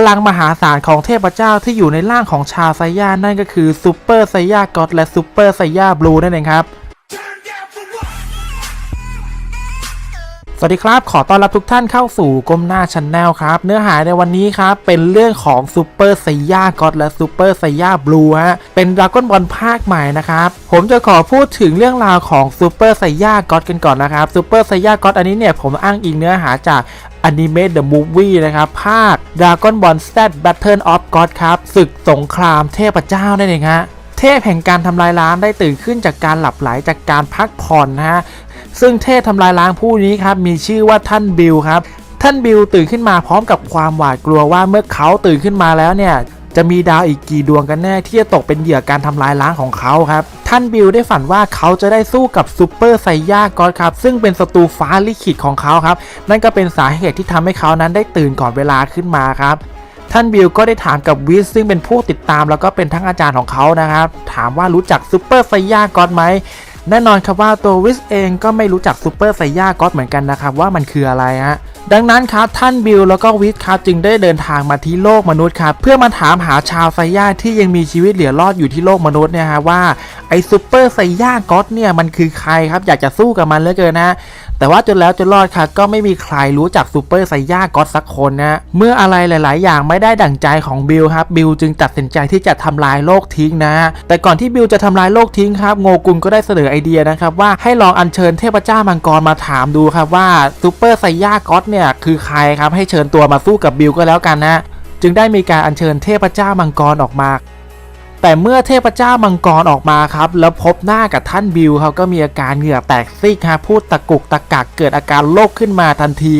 พลังมหาศาลของเทพเจ้าที่อยู่ในร่างของชาวไซย่านั่นก็คือซูเปอร์ไซย่าก็อดและซูเปอร์ไซย่าบลูนั่นเองครับสวัสดีครับ ขอต้อนรับทุกท่านเข้าสู่ก้มหน้าชันแนลครับ เนื้อหาในวันนี้ครับ เป็นเรื่องของซูเปอร์ไซย่าก็อดและซูเปอร์ไซย่าบลูฮะ เป็นดราก้อนบอลภาคใหม่นะครับ ผมจะขอพูดถึงเรื่องราวของซูเปอร์ไซย่าก็อดกันก่อนนะครับซูเปอร์ไซย่าก็อดอันนี้เนี่ยผมอ้างอิงเนื้อหาจาก อนิเมะเดอะมูฟวี่นะครับภาค Dragon Ball Z Battle of God ครับศึกสงครามเทพเจ้านั่นเองฮะเทพแห่งการทำลายล้างได้ตื่นขึ้นจากการหลับไหลจากการพักผ่อนนะฮะซึ่งเทพทำลายล้างผู้นี้ครับมีชื่อว่าท่านบิลครับท่านบิลตื่นขึ้นมาพร้อมกับความหวาดกลัวว่าเมื่อเขาตื่นขึ้นมาแล้วเนี่ยจะมีดาวอีกกี่ดวงกันแน่ที่จะตกเป็นเหยื่อการทำลายล้างของเขาครับ ท่านบิลได้ฝันว่าเขาจะได้สู้กับซูเปอร์ไซย่าก็อดครับ ซึ่งเป็นศัตรูฟ้าลิขิตของเขาครับ นั่นก็เป็นสาเหตุที่ทำให้เขานั้นได้ตื่นก่อนเวลาขึ้นมาครับท่านบิลก็ได้ถามกับวิสซึ่งเป็นผู้ติดตามแล้วก็เป็นทั้งอาจารย์ของเขานะครับ ถามว่ารู้จักซูเปอร์ไซย่าก็อดไหมแน่นอนครับว่าตัววิสเองก็ไม่รู้จักซูเปอร์ไซย่าก็อดเหมือนกันนะครับว่ามันคืออะไรฮะ ดังนั้นครับท่านบิลแล้วก็วิสครับจึงได้เดินทางมาที่โลกมนุษย์ครับเพื่อมาถามหาชาวไซย่าที่ยังมีชีวิตเหลือรอดอยู่ที่โลกมนุษย์เนี่ยฮะว่าไอ้ซูเปอร์ไซย่าก็อดเนี่ยมันคือใครครับอยากจะสู้กับมันเหลือเกินนะแต่ว่าจนแล้วจนรอดครับก็ไม่มีใครรู้จักซูเปอร์ไซย่าก็อดสักคนนะเมื่ออะไรหลาย ๆ อย่างไม่ได้ดั่งใจของบิลครับบิลจึงตัดสินใจที่จะทำลายโลกทิ้งนะ แต่ก่อนที่บิลจะทำลายโลกทิ้งครับโงกุลก็ได้เสนอไอเดียนะครับว่าให้ลองอัญเชิญเทพเจ้ามังกรมาถามดูครับว่าซูเปอร์ไซย่าก็อดเนี่ยคือใครครับให้เชิญตัวมาสู้กับบิลก็แล้วกันนะจึงได้มีการอัญเชิญเทพเจ้ามังกรออกมา แต่เมื่อเทพเจ้ามังกรออกมาครับ แล้วพบหน้ากับท่านบิลเขาก็มีอาการเหงื่อแตกซีกฮะพูดตะกุกตะกักเกิดอาการโรคขึ้นมาทันที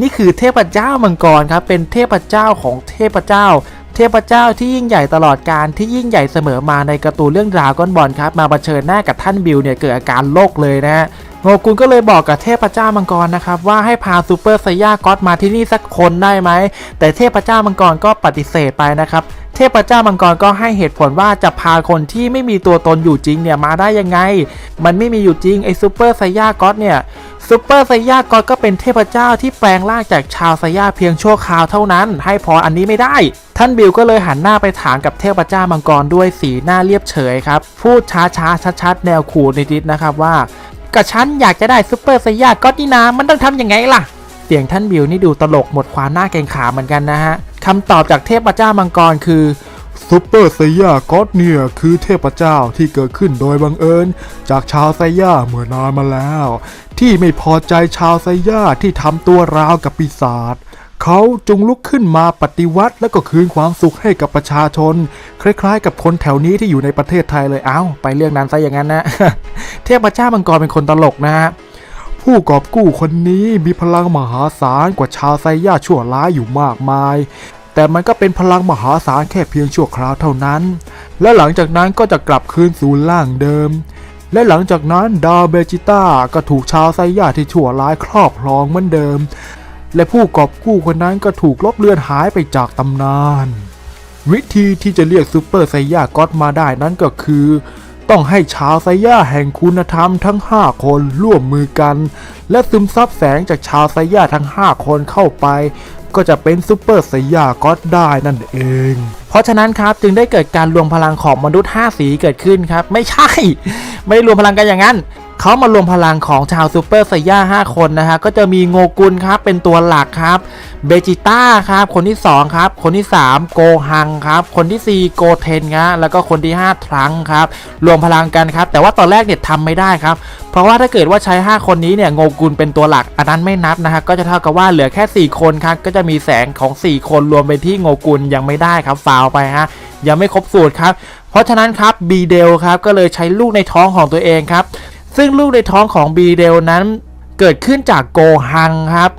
นี่คือเทพเจ้ามังกรครับเป็นเทพเจ้าของเทพเจ้าเทพเจ้าที่ยิ่งใหญ่ตลอดการที่ยิ่งใหญ่เสมอมาในการ์ตูนเรื่องดราก้อนบอลครับมาเผชิญหน้ากับท่านบิลเนี่ยเกิดอาการโรคเลยนะฮะ โงกุลก็เลยบอกกับเทพเจ้ามังกรนะครับว่าให้พาซูเปอร์ไซย่าก็อดมาที่นี่สักคนได้ไหม แต่เทพเจ้ามังกรก็ปฏิเสธไปนะครับ เทพเจ้ามังกรก็ให้เหตุผลว่าจะพาคนที่ไม่มีตัวตนอยู่จริงเนี่ยมาได้ยังไง มันไม่มีอยู่จริงไอ้ซูเปอร์ไซย่าก็อดเนี่ยซูเปอร์ไซย่าก็อดก็เป็นเทพเจ้าที่แปลงร่างจากชาวไซย่าเพียงชั่วคราวเท่านั้น ให้พรอันนี้ไม่ได้ ท่านบิลก็เลยหันหน้าไปถามกับเทพเจ้ามังกรด้วยสีหน้าเรียบเฉยครับพูดช้าๆชัดๆแนวขู่นิดๆนะครับว่า ก็ฉันอยากจะได้ซูเปอร์ไซย่าก็อดนี่นามันต้องทำยังไงล่ะ เสียงท่านบิวนี่ดูตลกหมดความน่าเกรงขาเหมือนกันนะฮะคำตอบจากเทพเจ้ามังกรคือซูเปอร์ไซย่าก็อดเนี่ยคือเทพเจ้าที่เกิดขึ้นโดยบังเอิญ จากชาวไซย่าเมื่อนานมาแล้ว ที่ไม่พอใจชาวไซย่าที่ทำตัวราวกับปีศาจ เขาจงลุกขึ้นมาปฏิวัติ และก็คืนความสุขให้กับประชาชน คล้ายๆ กับคนแถวนี้ที่อยู่ในประเทศไทยเลยเอ้าไปเรื่องนั้นซะอย่างนั้นนะเทพเจ้ามังกรเป็นคนตลกนะฮะผู้กอบกู้คนนี้มีพลังมหาศาลกว่าชาวไซย่าชั่วร้ายอยู่มากมาย แต่มันก็เป็นพลังมหาศาลแค่เพียงชั่วคราวเท่านั้น และหลังจากนั้นก็จะกลับคืนสู่ร่างเดิมและหลังจากนั้นดาวเบจิต้าก็ถูกชาวไซย่าที่ชั่วร้ายครอบครองเหมือนเดิม และผู้กอบกู้คนนั้นก็ถูกลบเลือนหายไปจากตำนาน วิธีที่จะเรียกซูเปอร์ไซย่าก็อดมาได้นั้นก็คือ ต้องให้ชาวไซย่าแห่งคุณธรรมทั้ง 5 คนร่วมมือกัน และซึมซับแสงจากชาวไซย่าทั้ง 5 คนเข้าไป ก็จะเป็นซูเปอร์ไซย่าก็อดได้นั่นเอง เพราะฉะนั้นครับจึงได้เกิดการรวมพลังของมนุษย์ 5 สีเกิดขึ้นครับ ไม่ใช่ ไม่ได้รวมพลังกันอย่างนั้น เขามารวมพลังของชาวซูเปอร์ไซย่า5คนนะฮะก็จะมีโงกุลครับเป็นตัวหลักครับเบจิต้าครับคนที่ 2 ครับ คนที่ 3 โกฮังครับ คนที่ 4 โกเทนครับแล้วก็คนที่ 5 ทรังครับ รวมพลังกันครับ แต่ว่าตอนแรกเนี่ยทำไม่ได้ครับ เพราะว่าถ้าเกิดว่าใช้ 5 คนนี้เนี่ยโงกุลเป็นตัวหลัก อันนั้นไม่นับนะฮะก็จะเท่ากับว่าเหลือแค่ 4 คนครับ ก็จะมีแสงของ 4 คนรวมไปที่โงกุลยังไม่ได้ครับฟาวไปฮะยังไม่ครบสูตรครับ เพราะฉะนั้นครับบีเดลครับก็เลยใช้ลูกในท้องของตัวเองครับ ซึ่งลูกในท้องของบีเดลนั้นเกิดขึ้นจากโกฮังครับ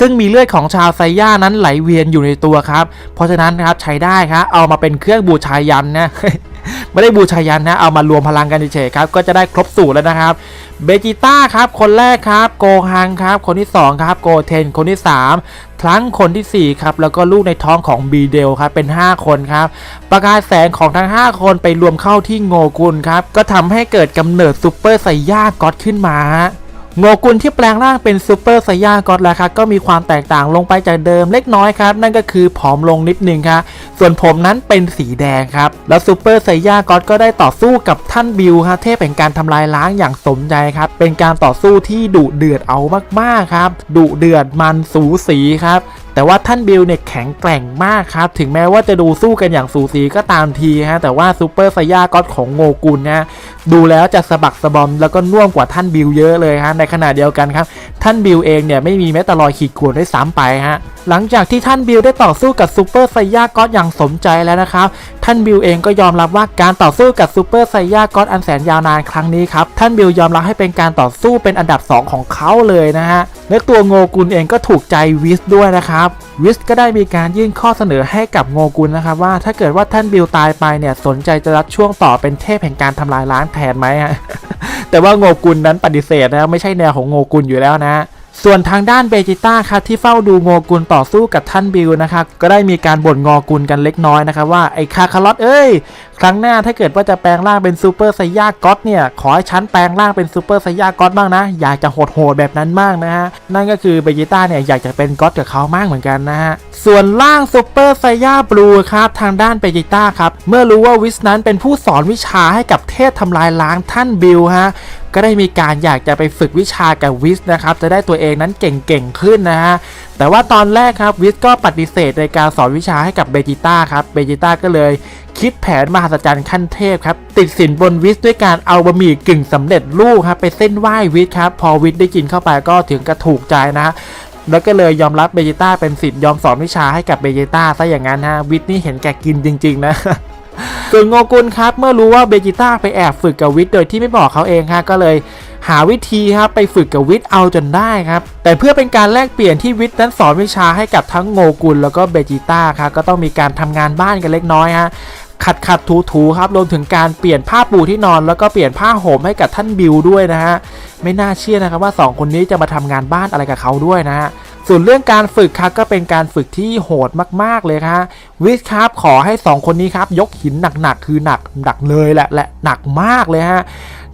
ซึ่งมีเลือดของชาวไซย่านั้นไหลเวียนอยู่ในตัวครับ เพราะฉะนั้นครับใช้ได้ครับเอามาเป็นเครื่องบูชายันนะ ไม่ได้บูชายันนะเอามารวมพลังกันเฉยๆครับก็จะได้ครบสูตรแล้วนะครับเบจิต้าครับคนแรกครับโกฮังครับคนที่ 2 ครับโกเทนคนที่ 3 ทั้งคนทีสี่ 4 ครับ แล้วก็ลูกในท้องของบีเดลครับเป็น 5 คนครับ ประกายแสงของทั้ง 5 คนไปรวมเข้าที่โงกุลครับ ก็ทำให้เกิดกำเนิดซูเปอร์ไซย่าก็อดขึ้นมาฮะ โงกุลที่แปลงร่างเป็นซูเปอร์ไซย่าก็อดแล้วครับก็มีความแตกต่างลงไปจากเดิมเล็กน้อยครับ นั่นก็คือผอมลงนิดนึงครับส่วนผมนั้นเป็นสีแดงครับ แล้วซูเปอร์ไซย่าก็อดก็ได้ต่อสู้กับท่านบิวครับเทพเป็นการทำลายล้างอย่างสมใจครับ เป็นการต่อสู้ที่ดุเดือดเอามากๆครับดุเดือดมันสูสีครับแต่ว่าท่านบิลเนี่ยแข็งแกร่งมากครับ ถึงแม้ว่าจะดูสู้กันอย่างสูสีก็ตามทีฮะแต่ว่าซูเปอร์ไซย่าก็อดของโงกุลนะดูแล้วจะสะบักสะบอมแล้วก็น่วมกว่าท่านบิลเยอะเลยฮะในขณะเดียวกันครับ ท่านบิลเองเนี่ยไม่มีแม้แต่รอยขีดข่วนด้วยซ้ำไปฮะหลังจากที่ท่านบิลได้ต่อสู้กับซูเปอร์ไซย่าก็ออย่างสมใจแล้วนะครับ ท่านบิลเองก็ยอมรับว่าการต่อสู้กับซูเปอร์ไซย่าก็อดอันแสนยาวนานครั้งนี้ครับ ท่านบิลยอมรับให้เป็นการต่อสู้เป็นอันดับ 2 ของเขาเลยนะฮะและตัวโงกุลเองก็ถูกใจวิสด้วยนะครับวิสก็ได้มีการยื่นข้อเสนอให้กับโงกุลนะครับว่าถ้าเกิดว่าท่านบิลตายไปเนี่ยสนใจจะรับช่วงต่อเป็นเทพแห่งการทำลายล้างแทนไหมฮะ แต่ว่าโงกุลนั้นปฏิเสธนะไม่ใช่แนวของโงกุลอยู่แล้วนะส่วนทางด้านเบจิต้าครับที่เฝ้าดูโงกุลต่อสู้กับท่านบิลนะครับก็ได้มีการบ่นงอกุลกันเล็กน้อยนะครับว่าไอ้คาคาร์ลอตเอ้ย ครั้งหน้าถ้าเกิดว่าจะแปลงร่างเป็นซูเปอร์ไซย่าก็อดเนี่ย ขอให้ฉันแปลงร่างเป็นซูเปอร์ไซย่าก็อดบ้างนะ อยากจะโหดๆแบบนั้นมากนะฮะ นั่นก็คือเบจิต้าเนี่ย อยากจะเป็นก็อดกับเขามากเหมือนกันนะฮะ ส่วนร่างซูเปอร์ไซย่าบลูครับทางด้านเบจิต้าครับ เมื่อรู้ว่าวิสนั้นเป็นผู้สอนวิชาให้กับเทพทำลายล้างท่านบิลฮะก็ได้มีการอยากจะไปฝึกวิชากับวิสนะครับ จะได้ตัวเองนั้นเก่งๆขึ้นนะฮะ แต่ว่าตอนแรกครับวิสก็ปฏิเสธในการสอนวิชาให้กับเบจิต้าครับเบจิต้าก็เลยคิดแผนมหัศจรรย์ขั้นเทพครับ ติดสินบนวิสด้วยการเอาบะหมี่กึ่งสำเร็จรูปครับไปเส้นไหว้วิสครับ พอวิสได้กินเข้าไปก็ถึงกระถูกใจนะฮะแล้วก็เลยยอมรับเบจิต้าเป็นสิทธิ์ยอมสอนวิชาให้กับเบจิต้าซะอย่างนั้นฮะวิสนี่เห็นแก่กินจริง ๆ นะส่วนโงกุลครับ เมื่อรู้ว่าเบจิต้าไปแอบฝึกกับวิทโดยที่ไม่บอกเขาเองฮะก็เลย หาวิธีครับไปฝึกกับวิทย์เอาจนได้ครับ แต่เพื่อเป็นการแลกเปลี่ยนที่วิทย์นั้นสอนวิชาให้กับทั้งโงกุลแล้วก็เบจิต้าครับก็ต้องมีการทำงานบ้านกันเล็กน้อยฮะขัดขัดถูถูครับรวมถึงการเปลี่ยนผ้าปูที่นอน แล้วก็เปลี่ยนผ้าห่มให้กับท่านบิวด้วยนะฮะไม่น่าเชื่อนะครับว่าสองคนนี้จะมาทำงานบ้านอะไรกับเขาด้วยนะฮะส่วนเรื่องการฝึกครับก็เป็นการฝึกที่โหดมากๆเลยครับวิสครับขอให้ 2 คนนี้ครับยกหินหนักๆคือหนักหนักเลยแหละและหนักมากเลยฮะ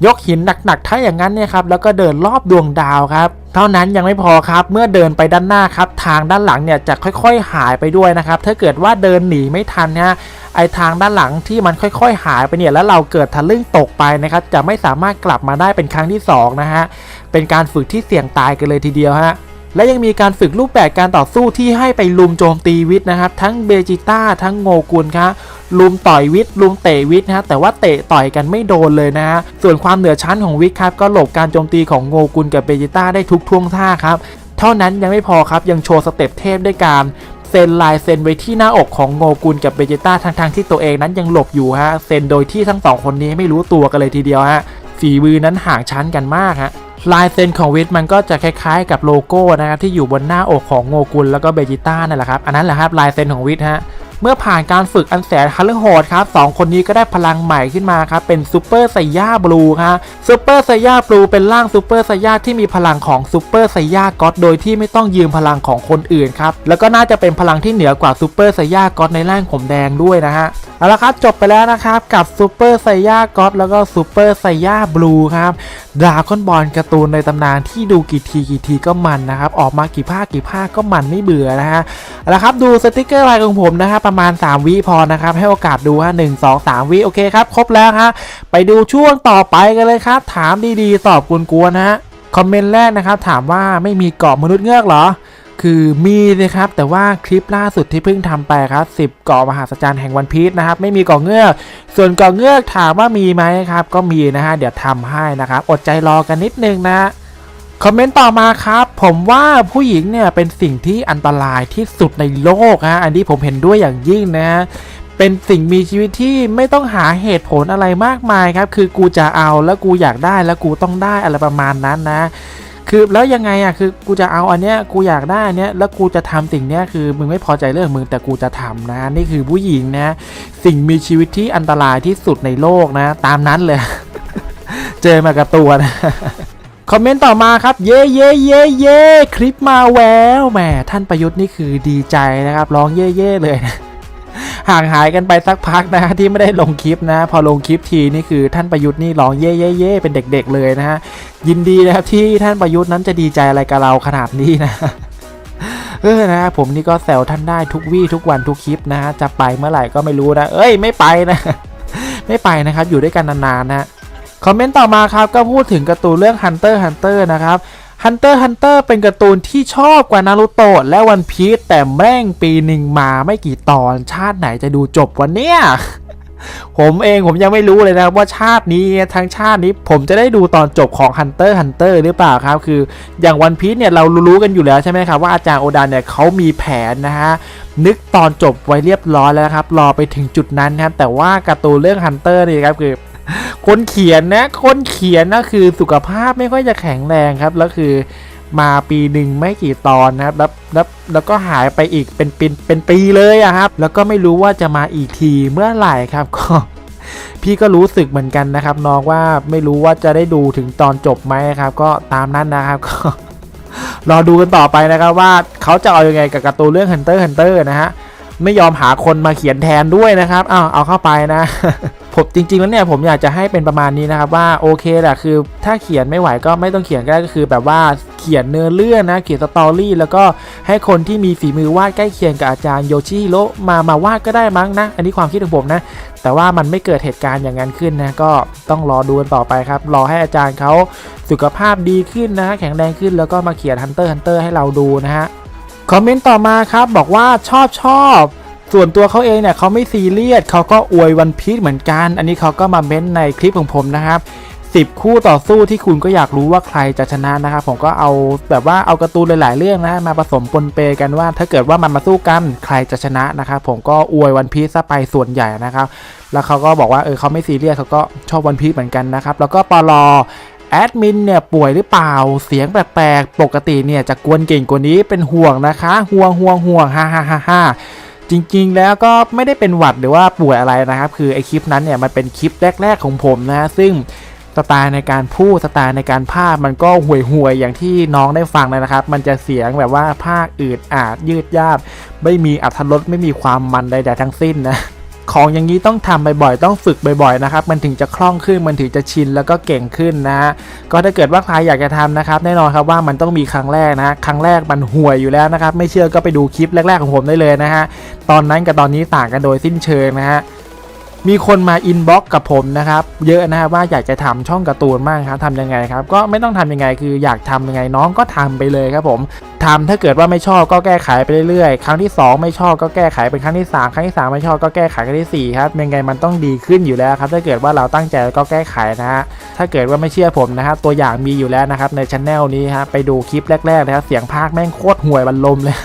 ยกหินหนักๆถ้าอย่างนั้นเนี่ยครับแล้วก็เดินรอบดวงดาวครับเท่านั้นยังไม่พอครับเมื่อเดินไปด้านหน้าครับทางด้านหลังเนี่ยจะค่อยๆหายไปด้วยนะครับถ้าเกิดว่าเดินหนีไม่ทันนะไอทางด้านหลังที่มันค่อยๆ หายไปเนี่ยแล้วเราเกิดทะลึ่งตกไปนะครับจะไม่สามารถกลับมาได้เป็นครั้งที่สองนะฮะเป็นการฝึกที่เสี่ยงตายกันเลยทีเดียวฮะ และยังมีการฝึกรูปแบบการต่อสู้ที่ให้ไปลุมโจมตีวิทนะครับ ทั้งเบจิต้าทั้งโงกุลครับลุมต่อยวิทลุมเตะวิทนะฮะแต่ว่าเตะต่อยกันไม่โดนเลยนะฮะส่วนความเหนือชั้นของวิทครับก็หลบการโจมตีของโงกุลกับเบจิต้าได้ทุกท่วงท่าครับเท่านั้นยังไม่พอครับยังโชว์สเต็ปเทพด้วยการเซ็นลายเซ็นไว้ที่หน้าอกของโงกุลกับเบจิต้าทั้งๆที่ตัวเองนั้นยังหลบอยู่ฮะเซ็นโดยที่ทั้งสองคนนี้ไม่รู้ตัวกันเลยทีเดียวฮะฝีมือนั้นห่างชั้นกันมากฮะ ลายเซ็นของวิทมันก็จะคล้ายๆ กับโลโก้นะครับที่อยู่บนหน้าอกของโงกุลแล้วก็เบจิต้านั่นแหละครับอันนั้นแหละครับลายเซ็นของวิทฮะเมื่อผ่านการฝึกอันแสนฮัลโหดครับสองคนนี้ก็ได้พลังใหม่ขึ้นมาครับเป็นซูเปอร์ไซย่าบลูครับซูเปอร์ไซย่าบลูเป็นร่างซูเปอร์ไซย่าที่มีพลังของซูเปอร์ไซย่าก็อดโดยที่ไม่ต้องยืมพลังของคนอื่นครับแล้วก็น่าจะเป็นพลังที่เหนือกว่าซูเปอร์ไซย่าก็อดในร่างผมแดงด้วยนะฮะเอาละครับจบไปแล้วนะครับกับซูเปอร์ไซย่าก็อดแล้วก็ซูเปอร์ไซย่าบลูครับดราก้อนบอลการ์ตูนในตำนานที่ดูกี่ทีกี่ทีก็มันนะครับ ออกมากี่ภาคกี่ภาคก็มันไม่เบื่อนะฮะเอาละครับดูสติกเกอร์ลายของผมนะฮะประมาณ 3 วิพอนะครับ ให้โอกาสดูฮะหนึ่งสองสามวิโอเคครับ ครบแล้วฮะไปดูช่วงต่อไปกันเลยครับ ถามดีๆ ตอบกวนๆนะฮะคอมเมนต์แรกนะครับถามว่าไม่มีเกาะมนุษย์เงือกเหรอ คือมีนะครับแต่ว่าคลิปล่าสุดที่เพิ่งทำไปครับ 10เกาะมหาสจรรย์แห่งวันพีชนะครับ ไม่มีเกาะเงือก ส่วนเกาะเงือกถามว่ามีไหมครับ ก็มีนะฮะเดี๋ยวทำให้นะครับ อดใจรอกันนิดนึงนะคอมเมนต์ต่อมาครับ ผมว่าผู้หญิงเนี่ยเป็นสิ่งที่อันตรายที่สุดในโลกฮะอันนี้ผมเห็นด้วยอย่างยิ่งนะฮะเป็นสิ่งมีชีวิตที่ไม่ต้องหาเหตุผลอะไรมากมายครับ คือกูจะเอาแล้วกูอยากได้แล้วกูต้องได้อะไรประมาณนั้นนะ คือแล้วยังไงอะคือกูจะเอาอันเนี้ยกูอยากได้อันเนี้ยแล้วกูจะทำสิ่งเนี้ยคือมึงไม่พอใจเรื่องมึงแต่กูจะทำนะ นี่คือผู้หญิงนะ สิ่งมีชีวิตที่อันตรายที่สุดในโลกนะ ตามนั้นเลย เจอมากับตัวนะคอมเมนต์ต่อมาครับ เย่เย่เย่เย่คลิปมาแววแหมท่านประยุทธ์นี่คือดีใจนะครับ ร้องเย่เย่เลยนะ ห่างหายกันไปสักพักนะฮะที่ไม่ได้ลงคลิปนะ พอลงคลิปทีนี่คือท่านประยุทธ์นี่ร้องเย่เย่เย่เป็นเด็ก ๆ เลยนะฮะยินดีนะครับที่ท่านประยุทธ์นั้นจะดีใจอะไรกับเราขนาดนี้นะเออนะผมนี่ก็แซวท่านได้ทุกวี่ทุกวันทุกคลิปนะฮะจะไปเมื่อไหร่ก็ไม่รู้นะ เอ้ยไม่ไปนะ ไม่ไปนะครับอยู่ด้วยกันนานๆนะคอมเมนต์ต่อมาครับก็พูดถึงการ์ตูนเรื่อง Hunter Hunter นะครับ Hunter x Hunter เป็นการ์ตูนที่ชอบกว่านารูโตะและวันพีซแต่แม่งปีหนึ่งมาไม่กี่ตอน ชาติไหนจะดูจบวันเนี้ยผมเองผมยังไม่รู้เลยนะครับว่าชาตินี้ทั้งชาตินี้ผมจะได้ดูตอนจบของ Hunter x Hunter หรือเปล่าครับ คืออย่างวันพีซเนี่ยเรารู้ๆกันอยู่แล้วใช่ไหมครับ ว่าอาจารย์โอดาเนี่ยเขามีแผนนะฮะ นึกตอนจบไว้เรียบร้อยแล้วครับ รอไปถึงจุดนั้นครับแต่ว่าการ์ตูนเรื่อง Hunter นี่ครับคือ คนเขียนนะคนเขียนนะคือสุขภาพไม่ค่อยจะแข็งแรงครับ แล้วคือมาปีหนึ่งไม่กี่ตอนนะครับแล้วแล้วแล้วก็หายไปอีกเป็นเป็นเป็นปีเลยอะครับ แล้วก็ไม่รู้ว่าจะมาอีกทีเมื่อไหร่ครับก็พี่ก็รู้สึกเหมือนกันนะครับน้องว่าไม่รู้ว่าจะได้ดูถึงตอนจบไหมครับ ก็ตามนั้นนะครับก็รอดูกันต่อไปนะครับว่าเขาจะเอาอยัางไงกับการ์ตูนเรื่อง Hunter Hunter นะฮะ ไม่ยอมหาคนมาเขียนแทนด้วยนะครับอ้าวเอาเข้าไปนะผมจริงๆแล้วเนี่ยผมอยากจะให้เป็นประมาณนี้นะครับว่าโอเคแหละคือถ้าเขียนไม่ไหวก็ไม่ต้องเขียนก็ได้ก็คือ แบบว่าเขียนเนื้อเรื่องนะเขียนสตอรี่แล้วก็ให้คนที่มีฝีมือวาดใกล้เคียงกับอาจารย์โยชิฮิโร่มามาวาดก็ได้มั้งนะ อันนี้ความคิดของผมนะ แต่ว่ามันไม่เกิดเหตุการณ์อย่างนั้นขึ้นนะก็ต้องรอดูกันต่อไปครับ รอให้อาจารย์เขาสุขภาพดีขึ้นนะแข็งแรงขึ้นแล้วก็มาเขียน Hunter x Hunter ให้เราดูนะฮะ คอมเมนต์ต่อมาครับบอกว่าชอบชอบ ส่วนตัวเขาเองเนี่ยเขาไม่ซีเรียสเขาก็อวยวันพีชเหมือนกัน อันนี้เขาก็มาเม้นในคลิปของผมนะครับ10 คู่ต่อสู้ที่คุณก็อยากรู้ว่าใครจะชนะนะครับผมก็เอาแบบว่าเอาการ์ตูนหลายๆเรื่องนะมาผสมปนเปกันว่า ถ้าเกิดว่ามันมาสู้กันใครจะชนะนะครับผมก็อวยวันพีซซะไปส่วนใหญ่นะครับ แล้วเขาก็บอกว่าเออเขาไม่ซีเรียสเขาก็ชอบวันพีซเหมือนกันนะครับแล้วก็ปลอ แอดมินเนี่ยป่วยหรือเปล่า เสียงแปลกๆ ปกติเนี่ยจะกวนเก่งกว่านี้เป็นห่วงนะคะ ห่วงห่วงห่วงฮ่าฮ่าฮ่าฮ่าจริงๆ แล้วก็ไม่ได้เป็นหวัดหรือว่าป่วยอะไรนะครับ คือไอคลิปนั้นเนี่ยมันเป็นคลิปแรก ๆ ของผมนะซึ่งสไตล์ในการพูดสไตล์ในการภาพมันก็ห่วยห่วยๆอย่างที่น้องได้ฟังเลยนะครับ มันจะเสียงแบบว่าภาคอืดอาดยืดยาบ ไม่มีอัธรสไม่มีความมันใดๆทั้งสิ้นนะ ของอย่างนี้ต้องทำบ่อยๆ ต้องฝึกบ่อยๆ นะครับ มันถึงจะคล่องขึ้น มันถึงจะชินแล้วก็เก่งขึ้นนะฮะ ก็ถ้าเกิดว่าใครอยากจะทำนะครับ แน่นอนครับว่ามันต้องมีครั้งแรกนะครั้งแรกมันห่วยอยู่แล้วนะครับ ไม่เชื่อก็ไปดูคลิปแรกๆของผมได้เลยนะฮะ ตอนนั้นกับตอนนี้ต่างกันโดยสิ้นเชิงนะฮะ มีคนมาอินบ็อกกับผมนะครับ เยอะนะครับว่าอยากจะทำช่องการ์ตูนมากครับทำยังไงครับ ก็ไม่ต้องทำยังไงคืออยากทำยังไงน้องก็ทำไปเลยครับผมทำถ้าเกิดว่าไม่ชอบก็แก้ไขไปเรื่อยๆ ครั้งที่ 2 ไม่ชอบก็แก้ไขเป็นครั้งที่ 3 ครั้งที่ 3 ไม่ชอบก็แก้ไขครั้งที่4ครับยังไงมันต้องดีขึ้นอยู่แล้วครับถ้าเกิดว่าเราตั้งใจแล้วก็แก้ไขนะฮะถ้าเกิดว่าไม่เชื่อผมนะครับตัวอย่างมีอยู่แล้วนะครับในช anel นี้ฮะไปดูคลิปแรกๆนะครับเสียงพากย์แม่งโคตรห่วยบรรลมเลย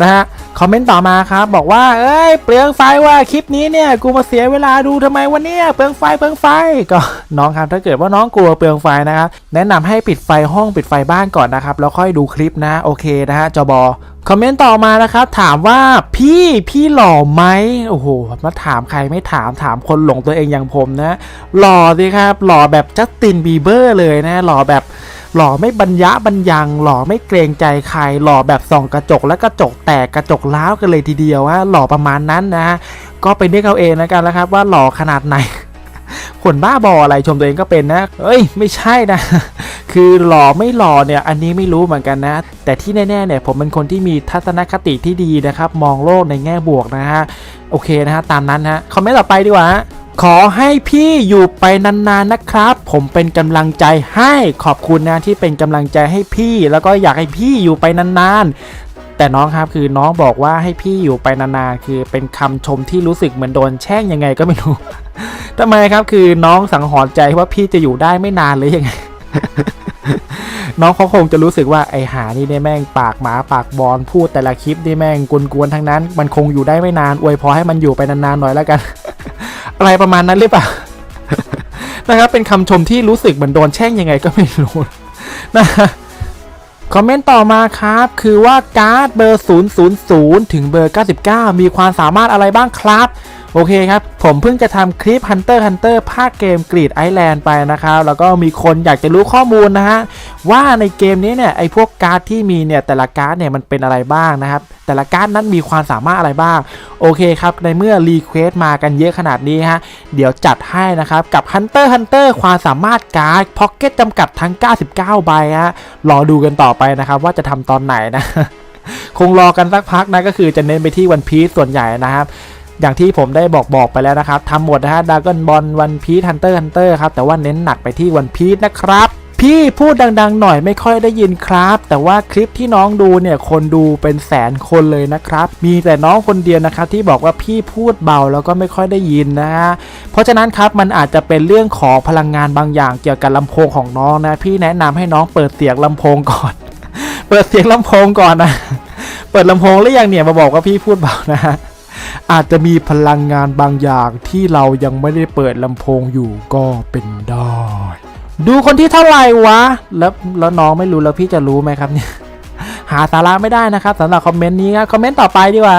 นะฮะคอมเมนต์ต่อมาครับ บอกว่า เอ้ย เปลืองไฟว่าคลิปนี้เนี่ย กูมาเสียเวลาดูทำไมวะเนี่ย เปลืองไฟ เปลืองไฟ ก็น้องครับ ถ้าเกิดว่าน้องกลัวเปลืองไฟนะครับ แนะนำให้ปิดไฟห้องปิดไฟบ้านก่อนนะครับ แล้วค่อยดูคลิปนะ โอเคนะฮะ จบอคอมเมนต์ต่อมานะครับ ถามว่าพี่พี่หล่อไหมโอ้โหมาถามใครไม่ถามถามคนหลงตัวเองอย่างผมนะ หล่อสิครับ หล่อแบบจัสตินบีเบอร์เลยนะ หล่อแบบ หล่อไม่บรรยะบรรยัง หล่อไม่เกรงใจใคร หล่อแบบส่องกระจกและกระจกแตกกระจกล้าวกันเลยทีเดียวฮะหล่อประมาณนั้นนะฮะก็ไปเรียกเอาเองแล้วกันแล้วครับ ว่าหล่อขนาดไหนคนบ้าบออะไรชมตัวเองก็เป็นนะ เอ้ย ไม่ใช่นะ คือหล่อไม่หล่อเนี่ย อันนี้ไม่รู้เหมือนกันนะ แต่ที่แน่ๆเนี่ยผมเป็นคนที่มีทัศนคติที่ดีนะครับ มองโลกในแง่บวกนะฮะ โอเคนะฮะ ตามนั้นฮะ คอมเมนต์ต่อไปดีกว่าฮะ ขอให้พี่อยู่ไปนานๆนะครับ ผมเป็นกำลังใจให้ขอบคุณนะที่เป็นกำลังใจให้พี่ แล้วก็อยากให้พี่อยู่ไปนานๆ แต่น้องครับคือน้องบอกว่าให้พี่อยู่ไปนานๆ คือเป็นคำชมที่รู้สึกเหมือนโดนแช่งยังไงก็ไม่รู้ทำไมครับคือน้องสังหรณ์ใจว่าพี่จะอยู่ได้ไม่นานหรือยังไงน้องเขาคงจะรู้สึกว่าไอหานี่ได้แม่งปากหมาปากบอลพูดแต่ละคลิปนี่แม่งกวนๆทั้งนั้น มันคงอยู่ได้ไม่นานอวยพอให้มันอยู่ไปนานๆหน่อยแล้วกัน อะไรประมาณนั้นหรือเปล่านะครับเป็นคำชมที่รู้สึกเหมือนโดนแช่งยังไงก็ไม่รู้นะคอมเมนต์ต่อมาครับ คือว่าการ์ดเบอร์ 000 ถึงเบอร์ 99 มีความสามารถอะไรบ้างครับ โอเคครับ ผมเพิ่งจะทำคลิป Hunter Hunter ภาคเกมกรีดไอแลนด์ไปนะครับ แล้วก็มีคนอยากจะรู้ข้อมูลนะฮะ ว่าในเกมนี้เนี่ยไอพวกการ์ดที่มีเนี่ยแต่ละการ์ดเนี่ยมันเป็นอะไรบ้างนะครับ แต่ละการ์ดนั้นมีความสามารถอะไรบ้าง โอเคครับ ในเมื่อรีเควสมากันเยอะขนาดนี้ฮะ เดี๋ยวจัดให้นะครับ กับ Hunter Hunter ความสามารถการ์ดพ็อกเก็ตจำกัดทั้ง 99 ใบฮะรอดูกันต่อไปนะครับว่าจะทำตอนไหนนะคงรอกันสักพักนะก็คือจะเน้นไปที่วันพีซส่วนใหญ่นะครับ อย่างที่ผมได้บอกบอกไปแล้วนะครับทำหมดนะฮะดากอนบอลวันพีทฮันเตอร์ฮันเตอร์ครับแต่ว่าเน้นหนักไปที่วันพีทนะครับพี่พูดดังๆ หน่อยไม่ค่อยได้ยินครับ แต่ว่าคลิปที่น้องดูเนี่ยคนดูเป็นแสนคนเลยนะครับ มีแต่น้องคนเดียวนะครับที่บอกว่าพี่พูดเบาแล้วก็ไม่ค่อยได้ยินนะฮะเพราะฉะนั้นครับมันอาจจะเป็นเรื่องของพลังงานบางอย่างเกี่ยวกับลำโพงของน้องนะ พี่แนะนำให้น้องเปิดเสียงลำโพงก่อน เปิดเสียงลำโพงก่อนนะ เปิดลำโพงหรือยังเนี่ยมาบอกว่าพี่พูดเบานะฮะ อาจจะมีพลังงานบางอย่างที่เรายังไม่ได้เปิดลำโพงอยู่ก็เป็นได้ ดูคนที่เท่าไหร่วะ แล้วแล้วน้องไม่รู้แล้วพี่จะรู้ไหมครับเนี่ยหาสาระไม่ได้นะครับสำหรับคอมเมนต์นี้ครับคอมเมนต์ต่อไปดีกว่า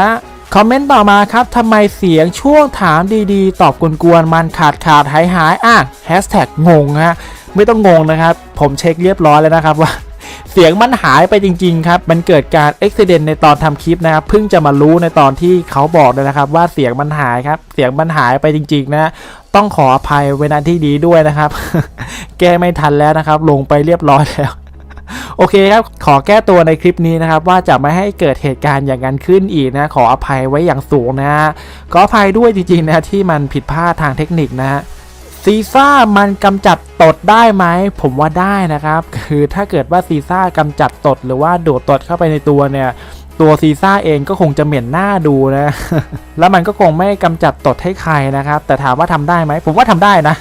คอมเมนต์ต่อมาครับทำไมเสียงช่วงถามดีๆ ตอบกวนๆมันขาดขาดหายหายอะแฮชแท็กงงฮะไม่ต้องงงนะครับ ผมเช็คเรียบร้อยแล้วนะครับว่า เสียงมันหายไปจริง ๆ ครับ มันเกิดการอุบิเหตุในตอนทำคลิปนะครับ เพิ่งจะมารู้ในตอนที่เขาบอกเลยนะครับ ว่าเสียงมันหายครับ เสียงมันหายไปจริง ๆ นะต้องขออภัยเวลาที่ดีด้วยนะครับ แก้ไม่ทันแล้วนะครับ ลงไปเรียบร้อยแล้วโอเคครับ ขอแก้ตัวในคลิปนี้นะครับ ว่าจะไม่ให้เกิดเหตุการณ์อย่างนั้นขึ้นอีกนะ ขออภัยไว้อย่างสูงนะฮะขออภัยด้วยจริงๆนะที่มันผิดพลาดทางเทคนิคนะฮะ ซีซ่ามันกำจัดตดได้ไหม ผมว่าได้นะครับ คือถ้าเกิดว่าซีซ่ากำจัดตดหรือว่าดูดตดเข้าไปในตัวเนี่ย ตัวซีซ่าเองก็คงจะเหม็นหน้าดูนะ แล้วมันก็คงไม่กำจัดตดให้ใครนะครับ แต่ถามว่าทำได้ไหม ผมว่าทำได้นะ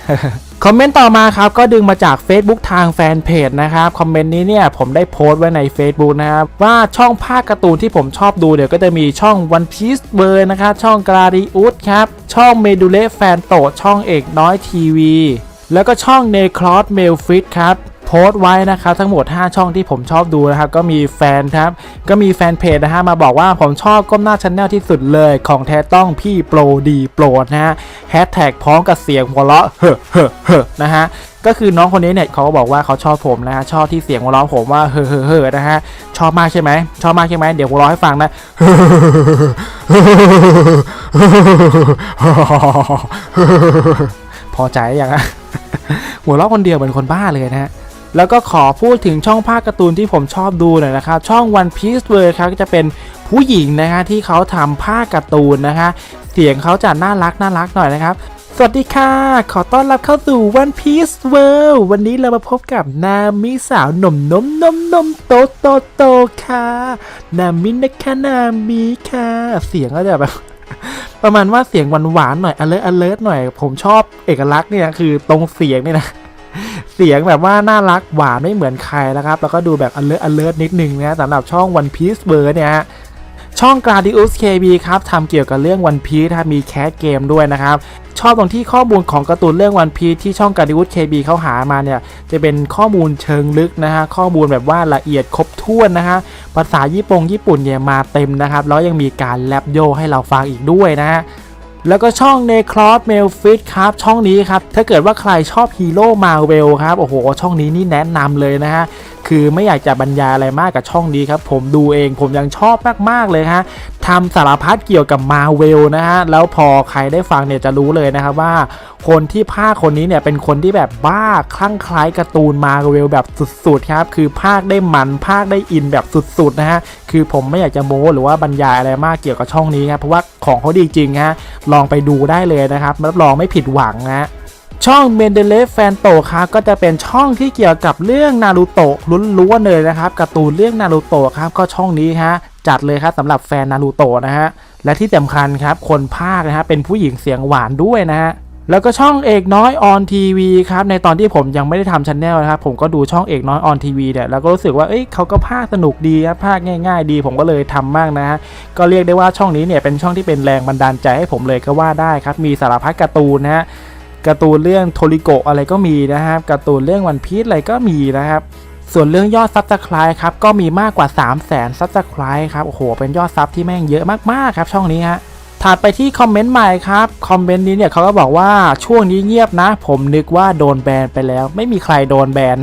คอมเมนต์ต่อมาครับ ก็ดึงมาจาก Facebook ทางแฟนเพจนะครับ คอมเมนต์นี้เนี่ยผมได้โพสต์ไว้ใน Facebook นะครับ ว่าช่องภาคการ์ตูนที่ผมชอบดูเดี๋ยวก็จะมีช่อง One Piece เบอร์นะครับ ช่อง Gladius ครับ ช่อง m e d u l e แฟนโตช่องเอกน้อยทีวีแล้วก็ช่อง n e c r o s m a i l f i t ครับ โพสต์ไว้นะครับทั้งหมด 5 ช่องที่ผมชอบดูนะครับก็มีแฟนครับก็มีแฟนเพจนะฮะมาบอกว่าผมชอบก้มหน้าชันแนลที่สุดเลยของแท้ต้องพี่โปรดีโปรดนะฮะแฮชแท็กพร้อมกับเสียงหัวเราะเฮ้อเฮ้อเฮ้อนะฮะก็คือน้องคนนี้เนี่ยเขาก็บอกว่าเขาชอบผมนะฮะชอบที่เสียงหัวเราะผมว่าเฮ้อเฮ้อเฮ้อนะฮะชอบมากใช่ไหมชอบมากใช่ไหมเดี๋ยวหัวเราะให้ฟังนะพอใจอยังอะหัวเราะคนเดียวเหมือนคนบ้าเลยนะฮะ แล้วก็ขอพูดถึงช่องภาคการ์ตูนที่ผมชอบดูหน่อยนะครับ ช่อง One Piece World ครับก็จะเป็นผู้หญิงนะฮะที่เขาทำภาคการ์ตูนนะฮะเสียงเขาจะน่ารักน่ารักหน่อยนะครับ สวัสดีค่ะ ขอต้อนรับเข้าสู่ One Piece World วันนี้เรามาพบกับนามิสาวหนุ่มนมนมนมโตโตโตค่ะ นามินะคะนามิค่ะ เสียงก็จะแบบประมาณว่าเสียงหวานๆหน่อย alert alert หน่อย ผมชอบเอกลักษณ์เนี่ยคือตรงเสียงเนี่ยนะ เสียงแบบว่าน่ารักหวานไม่เหมือนใครนะครับ แล้วก็ดูแบบ alert alert นิดนึงนะสำหรับช่อง One Piece b i r d เนี่ยฮะช่อง Gladius KB ครับทำเกี่ยวกับเรื่อง One Piece มีแคสเกมด้วยนะครับชอบตรงที่ข้อมูลของการ์ตูนเรื่อง One Piece ที่ช่อง Gladius KB เขาหามาเนี่ย จะเป็นข้อมูลเชิงลึกนะฮะ ข้อมูลแบบว่าละเอียดครบถ้วนนะฮะ ภาษาญี่ปุ่งญี่ปุ่นเนี่ยมาเต็มนะครับ แล้วยังมีการแรปโยให้เราฟังอีกด้วยนะฮะ แล้วก็ช่อง n e c r o s m a i l f i t ครับ ช่องนี้ครับ ถ้าเกิดว่าใครชอบฮีโร่มาเวลครับ โอ้โห ช่องนี้นี่แนะนำเลยนะฮะ คือไม่อยากจะบรรยายอะไรมากกับช่องนี้ครับ ผมดูเองผมยังชอบมาก ๆ เลยฮะ ทำสารพัดเกี่ยวกับมาเวลนะฮะแล้วพอใครได้ฟังเนี่ยจะรู้เลยนะครับว่า คนที่ภาคคนนี้เนี่ยเป็นคนที่แบบบ้าคลั่งคล้การ์ตูนมาเวลแบบสุดๆครับคือภาคได้มันภาคได้อินแบบสุดๆนะฮะคือผมไม่อยากจะโม้หรือว่าบรรยายอะไรมากเกี่ยวกับช่องนี้ครับเพราะว่าของเขาดีจริงฮะลองไปดูได้เลยนะครับรับรองไม่ผิดหวังนะ ช่องเมนเดเลฟแฟนโตครับก็จะเป็นช่องที่เกี่ยวกับเรื่องนารูโตะล้วนๆเลยนะครับการ์ตูนเรื่องนารูโตะครับก็ช่องนี้ฮะจัดเลยครับสำหรับแฟนนารูโตะนะฮะและที่สำคัญครับคนภาคนะฮะเป็นผู้หญิงเสียงหวานด้วยนะฮะแล้วก็ช่องเอกน้อยออนทีวีครับในตอนที่ผมยังไม่ได้ทำช anel นะครับผมก็ดูช่องเอกน้อยออนทีวีเนี่ยแล้วก็รู้สึกว่าเอ้ยเขาก็ภาคสนุกดีครับภาคง่าย ๆ ดี ผมก็เลยทำมากนะฮะก็เรียกได้ว่าช่องนี้เนี่ยเป็นช่องที่เป็นแรงบันดาลใจให้ผมเลยก็ว่าได้ครับมีสารพัดการ์ตูนนะฮะ การ์ตูนเรื่องโทริโกะอะไรก็มีนะครับการ์ตูนเรื่องวันพีชอะไรก็มีนะครับส่วนเรื่องยอดซับสไครต์ครับก็มีมากกว่า 3 0 0แสนซับสไครต์ครับโอ้โหเป็นยอดซับที่แม่งเยอะมากๆครับช่องนี้ฮะถัดไปที่คอมเมนต์ใหม่ครับคอมเมนต์นี้เนี่ยเขาก็บอกว่าช่วงนี้เงียบนะ ผมนึกว่าโดนแบนไปแล้ว ไม่มีใครโดนแบน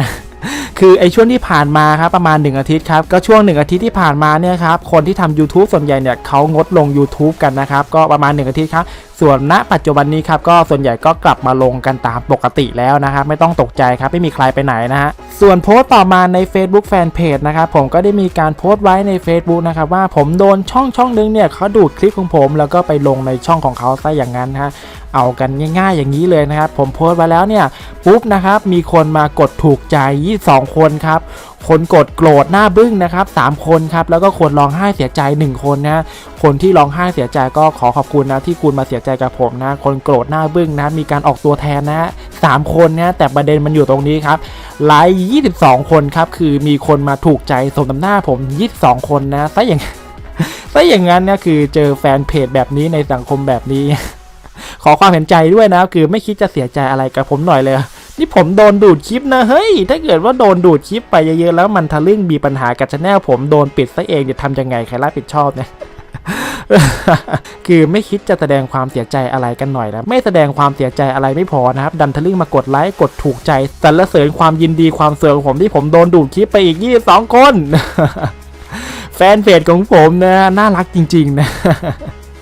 คือไอช่วงที่ผ่านมาครับประมาณ 1 อาทิตย์ครับก็ช่วง 1 อาทิตย์ที่ผ่านมาเนี่ยครับคนที่ทำ YouTube ส่วนใหญ่เนี่ยเขางดลง YouTube กันนะครับก็ประมาณ 1 อาทิตย์ครับส่วนณปัจจุบันนี้ครับก็ส่วนใหญ่ก็กลับมาลงกันตามปกติแล้วนะครับไม่ต้องตกใจครับไม่มีใครไปไหนนะฮะส่วนโพสต์ต่อมาใน Facebook Fanpage นะครับผมก็ได้มีการโพสต์ไว้ใน Facebook นะครับว่าผมโดนช่องช่องนึงเนี่ยเขาดูดคลิปของผม แล้วก็ไปลงในช่องของเขาซะอย่างนั้นฮะ เอากันง่าย ๆ อย่างนี้เลยนะครับ ผมโพสต์ไว้แล้วเนี่ยปุ๊บนะครับมีคนมากดถูกใจ 22 คนครับคนกดโกรธหน้าบึ้งนะครับ 3 คนครับ แล้วก็คนร้องไห้เสียใจ 1 คนนะ คนที่ร้องไห้เสียใจก็ขอขอบคุณนะที่คุณมาเสียใจกับผมนะ คนโกรธหน้าบึ้งนะ มีการออกตัวแทนนะสามคนนะ แต่ประเด็นมันอยู่ตรงนี้ครับไลค์22 คนครับ คือมีคนมาถูกใจสมน้ำหน้าผม 22 คนนะซะอย่างซะอย่างนั้นเนี่ยคือเจอแฟนเพจแบบนี้ในสังคมแบบนี้ อความเห็นใจด้วยนะคือไม่คิดจะเสียใจอะไรกับผมหน่อยเลย นี่ผมโดนดูดคลิปนะเฮ้ยถ้าเกิดว่าโดนดูดคลิปไปเยอะๆแล้วมันทะลึ่งมีปัญหากับชาแนลผมโดนปิดซะเองจะทำยังไงใครรับผิดชอบเนี่ยคือไม่คิดจะแสดงความเสียใจอะไรกันหน่อยนะ ไม่แสดงความเสียใจอะไรไม่พอนะครับ ดันทะลึ่งมากดไลค์กดถูกใจสรรเสริญความยินดีความเสื่อมของผมที่ผมโดนดูดคลิปไปอีก 22 คน แฟนเพจของผมนะ น่ารักจริง ๆ นะ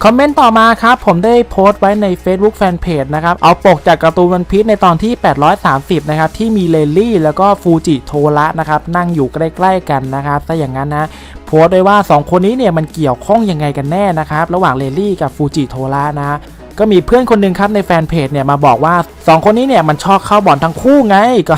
คอมเมนต์ต่อมาครับ ผมได้โพสต์ไว้ใน Facebook Fanpage นะครับ เอาปกจากการ์ตูนวันพีชในตอนที่ 830 นะครับ ที่มีเลลี่แล้วก็ฟูจิโทระนะครับ นั่งอยู่ใกล้ ๆ กันนะครับถ้าอย่างนั้นนะโพสต์ไว้ว่า 2 คนนี้เนี่ยมันเกี่ยวข้องยังไงกันแน่นะครับ ระหว่างเลลี่กับฟูจิโทระนะก็มีเพื่อนคนหนึ่งครับในแฟนเพจเนี่ยมาบอกว่า 2 คนนี้เนี่ยมันชอบเข้าบ่อนทั้งคู่ไงก็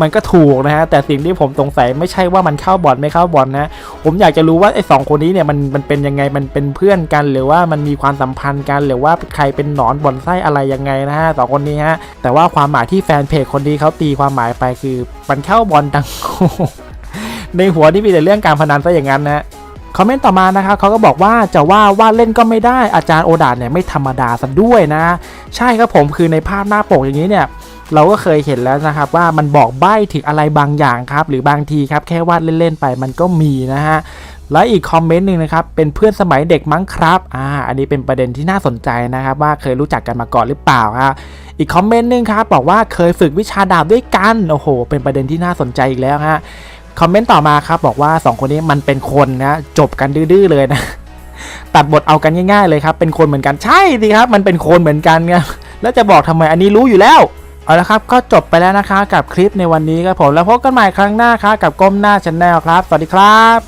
มันก็ถูกนะฮะแต่สิ่งที่ผมสงสัยไม่ใช่ว่ามันเข้าบอลไม่เข้าบอลนะ ผมอยากจะรู้ว่าไอ้สองคนนี้เนี่ยมันมันเป็นยังไงมันเป็นเพื่อนกัน หรือว่ามันมีความสัมพันธ์กันหรือว่าใครเป็นหนอนบอลไส้อะไรยังไงนะฮะสองคนนี้ฮะแต่ว่าความหมายที่แฟนเพจคนนี้เขาตีความหมายไปคือมันเข้าบอลทั้งคู่ในหัวที่มีแต่เรื่องการพนันซะอย่างนั้นนะ คอมเมนต์ต่อมานะครับเขาก็บอกว่าจะว่าว่าเล่นก็ไม่ได้อาจารย์โอดาเนี่ยไม่ธรรมดาซะด้วยนะ ใช่ครับผมคือในภาพหน้าปกอย่างนี้เนี่ยเราก็เคยเห็นแล้วนะครับว่ามันบอกใบ้ถึงอะไรบางอย่างครับ หรือบางทีครับแค่วาดเล่นๆไปมันก็มีนะฮะและอีกคอมเมนต์หนึ่งนะครับเป็นเพื่อนสมัยเด็กมั้งครับอ่าอันนี้เป็นประเด็นที่น่าสนใจนะครับ ว่าเคยรู้จักกันมาก่อนหรือเปล่าครับอีกคอมเมนต์หนึ่งครับบอกว่าเคยฝึกวิชาดาบด้วยกันโอ้โห เป็นประเด็นที่น่าสนใจอีกแล้วฮะ คอมเมนต์ต่อมาครับบอกว่า 2 คนนี้มันเป็นคนนะจบกันดื้อๆเลยนะ ตัดบทเอากันง่ายๆเลยครับ เป็นคนเหมือนกันใช่สิครับ มันเป็นคนเหมือนกันไงแล้วจะบอกทำไมอันนี้รู้อยู่แล้วเอาละครับ ก็จบไปแล้วนะคะกับคลิปในวันนี้ครับผมแล้วพบกันใหม่ครั้งหน้าครับกับก้มหน้าช n แนลครับ สวัสดีครับ